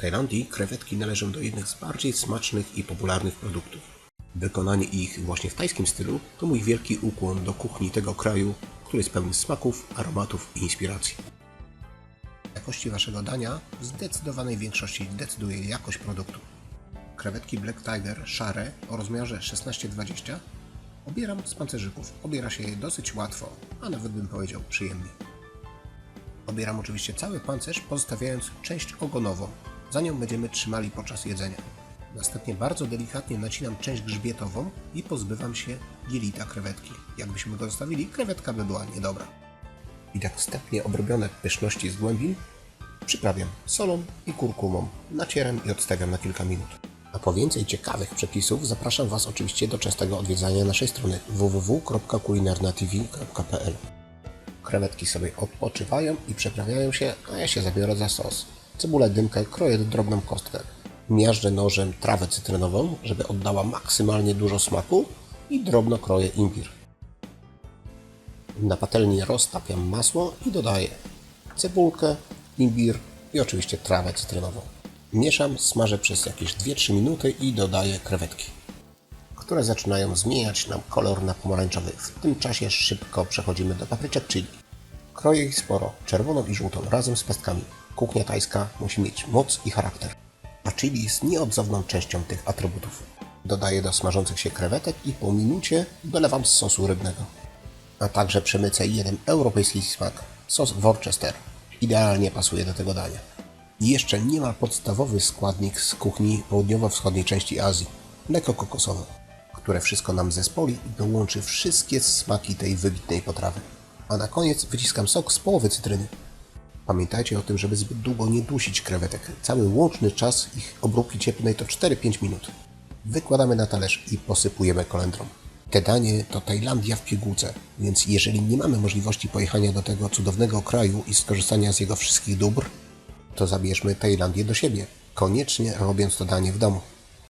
Tajlandii krewetki należą do jednych z bardziej smacznych i popularnych produktów. Wykonanie ich właśnie w tajskim stylu to mój wielki ukłon do kuchni tego kraju, który jest pełny smaków, aromatów i inspiracji. Jakości waszego dania w zdecydowanej większości decyduje jakość produktu. Krewetki Black Tiger szare o rozmiarze 16-20 obieram z pancerzyków. Obiera się je dosyć łatwo, a nawet bym powiedział przyjemnie. Obieram oczywiście cały pancerz, pozostawiając część ogonową. Za nią będziemy trzymali podczas jedzenia. Następnie bardzo delikatnie nacinam część grzbietową i pozbywam się jelita krewetki. Jakbyśmy go zostawili, krewetka by była niedobra. I tak wstępnie obrobione pyszności z głębin przyprawiam solą i kurkumą. Nacieram i odstawiam na kilka minut. A po więcej ciekawych przepisów zapraszam Was oczywiście do częstego odwiedzania naszej strony www.kulinarnatv.pl Krewetki sobie odpoczywają i przeprawiają się, a ja się zabiorę za sos. Cebulę dymkę kroję do drobną kostkę. Miażdżę nożem trawę cytrynową, żeby oddała maksymalnie dużo smaku i drobno kroję imbir. Na patelni roztapiam masło i dodaję cebulkę, imbir i oczywiście trawę cytrynową. Mieszam, smażę przez jakieś 2-3 minuty i dodaję krewetki, które zaczynają zmieniać nam kolor na pomarańczowy. W tym czasie szybko przechodzimy do papryczek chili. Kroję ich sporo, czerwoną i żółtą, razem z pestkami. Kuchnia tajska musi mieć moc i charakter, a chili jest nieodzowną częścią tych atrybutów. Dodaję do smażących się krewetek i po minucie dolewam z sosu rybnego a także przemycę jeden europejski smak, sos Worcester. Idealnie pasuje do tego dania. I jeszcze nie ma podstawowy składnik z kuchni południowo-wschodniej części Azji, mleko kokosowe, które wszystko nam zespoli i dołączy wszystkie smaki tej wybitnej potrawy. A na koniec wyciskam sok z połowy cytryny. Pamiętajcie o tym, żeby zbyt długo nie dusić krewetek. Cały łączny czas ich obróbki cieplnej to 4-5 minut. Wykładamy na talerz i posypujemy kolendrą. Te danie to Tajlandia w pigułce, więc jeżeli nie mamy możliwości pojechania do tego cudownego kraju i skorzystania z jego wszystkich dóbr, to zabierzmy Tajlandię do siebie, koniecznie robiąc to danie w domu.